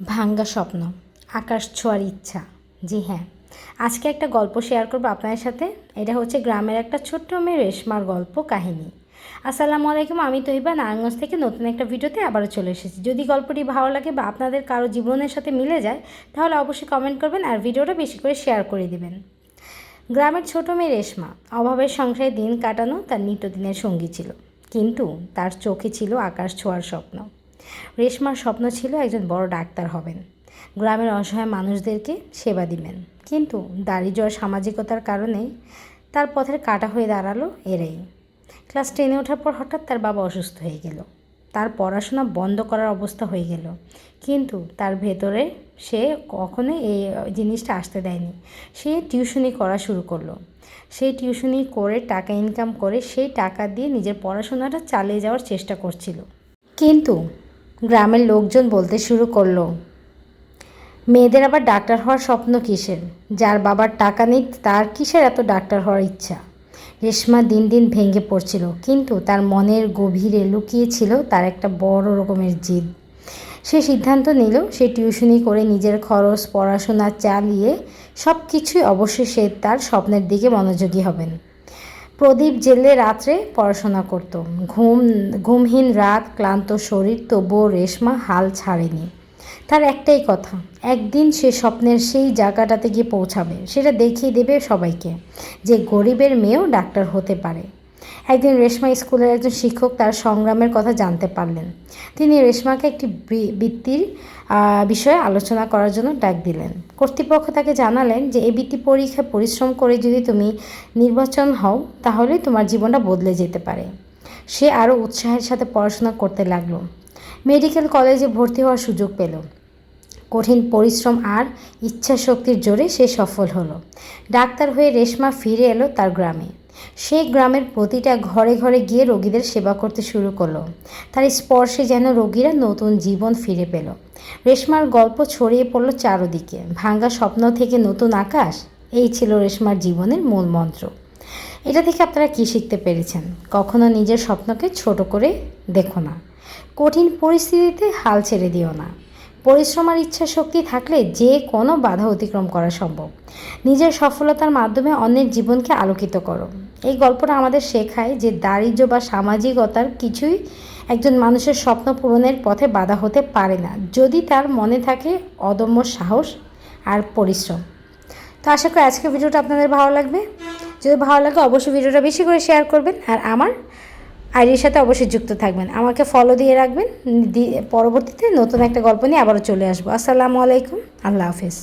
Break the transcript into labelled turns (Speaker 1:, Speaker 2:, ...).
Speaker 1: ভাঙ্গা স্বপ্ন, আকাশ ছোঁয়ার ইচ্ছা। জি হ্যাঁ আজকে একটা গল্প শেয়ার করব আপনাদের সাথে। এটা হচ্ছে গ্রামের একটা ছোট্ট মেয়ে রেশমার গল্প কাহিনী। আসসালামু আলাইকুম, আমি তৈবা নারায়ণগঞ্জ থেকে নতুন একটা ভিডিওতে আবারও চলে এসেছি। যদি গল্পটি ভালো লাগে বা আপনাদের কারও জীবনের সাথে মিলে যায়, তাহলে অবশ্যই কমেন্ট করবেন আর ভিডিওটা বেশি করে শেয়ার করে দেবেন। গ্রামের ছোট মেয়ে রেশমা, অভাবের সংসারে দিন কাটানো তার নিত্যদিনের সঙ্গী ছিল। কিন্তু তার চোখে ছিল আকাশ ছোঁয়ার স্বপ্ন। রেশমার স্বপ্ন ছিল একজন বড় ডাক্তার হবেন। গ্রামের অসহায় মানুষদেরকে সেবা দিবেন। কিন্তু দারিদ্র সামাজিকতার কারণে তার পথের কাটা হয়ে দাঁড়াল এরাই। ক্লাস টেনে ওঠার পর হঠাৎ তার বাবা অসুস্থ হয়ে গেল। তার পড়াশোনা বন্ধ করার অবস্থা হয়ে গেল। কিন্তু তার ভেতরে সে কখনোই এই জিনিসটা আসতে দেয়নি। সে টিউশনি করা শুরু করল। সেই টিউশনি করে টাকা ইনকাম করে সেই টাকা দিয়ে নিজের পড়াশোনাটা চালিয়ে যাওয়ার চেষ্টা করছিল। কিন্তু গ্রামের লোকজন বলতে শুরু করল, মেয়েদের আবার ডাক্তার হওয়ার স্বপ্ন কিসের? যার বাবার টাকা নেই, তার কিসের এত ডাক্তার হওয়ার ইচ্ছা? রেশমা দিন দিন ভেঙে পড়ছিল, কিন্তু তার মনের গভীরে লুকিয়েছিল তার একটা বড় রকমের জিদ। সে সিদ্ধান্ত নিল, সে টিউশনি করে নিজের খরচ, পড়াশোনা চালিয়ে সব কিছুই অবশ্যই সে তার স্বপ্নের দিকে মনোযোগী হবেন। প্রদীপ জেলে রাত্রে পড়াশোনা করত। ঘুম, ঘুমহীন রাত, ক্লান্ত শরীর, তবুও রেশমা হাল ছাড়েনি। তার একটাই কথা, একদিন সে স্বপ্নের সেই জায়গাটাতে গিয়ে পৌঁছাবে, সেটা দেখিয়ে দেবে সবাইকে যে গরিবের মেয়েও ডাক্তার হতে পারে। একদিন রেশমা স্কুলের একজন শিক্ষক তার সংগ্রামের কথা জানতে পারলেন। তিনি রেশমাকে একটি বৃত্তির বিষয়ে আলোচনা করার জন্য ডাক দিলেন। কর্তৃপক্ষ তাকে জানালেন যে, এই বৃত্তি পরীক্ষায় পরিশ্রম করে যদি তুমি নির্বাচন হও, তাহলে তোমার জীবনটা বদলে যেতে পারে। সে আরও উৎসাহের সাথে পড়াশোনা করতে লাগল। মেডিকেল কলেজে ভর্তি হওয়ার সুযোগ পেল। কঠিন পরিশ্রম আর ইচ্ছা শক্তির জোরে সে সফল হলো। ডাক্তার হয়ে রেশমা ফিরে এলো তার গ্রামে। সেই গ্রামের প্রতিটা ঘরে ঘরে গিয়ে রোগীদের সেবা করতে শুরু করল। তার স্পর্শে যেন রোগীরা নতুন জীবন ফিরে পেল। রেশমার গল্প ছড়িয়ে পড়ল চারদিকে। ভাঙ্গা স্বপ্ন থেকে নতুন আকাশ, এই ছিল রেশমার জীবনের মূল মন্ত্র। এটা থেকে আপনারা কী শিখতে পেরেছেন? কখনো নিজের স্বপ্নকে ছোট করে দেখো না। কঠিন পরিস্থিতিতে হাল ছেড়ে দিও না। পরিশ্রম আর ইচ্ছা শক্তি থাকলে যে কোনো বাধা অতিক্রম করা সম্ভব। নিজের সফলতার মাধ্যমে অন্যের জীবনকে আলোকিত করো। এই গল্পটা আমাদের শেখায় যে দারিদ্র্য বা সামাজিকতার কিছুই একজন মানুষের স্বপ্ন পূরণের পথে বাধা হতে পারে না, যদি তার মনে থাকে অদম্য সাহস আর পরিশ্রম। তো আশা করি আজকের ভিডিওটা আপনাদের ভালো লাগবে। যদি ভালো লাগে অবশ্যই ভিডিওটা বেশি করে শেয়ার করবেন আর আমার আইডির সাথে অবশ্যই যুক্ত থাকবেন। আমাকে ফলো দিয়ে রাখবেন। পরবর্তীতে নতুন একটা গল্প নিয়ে আবারও চলে আসব। আসসালামু আলাইকুম। আল্লাহ হাফিজ।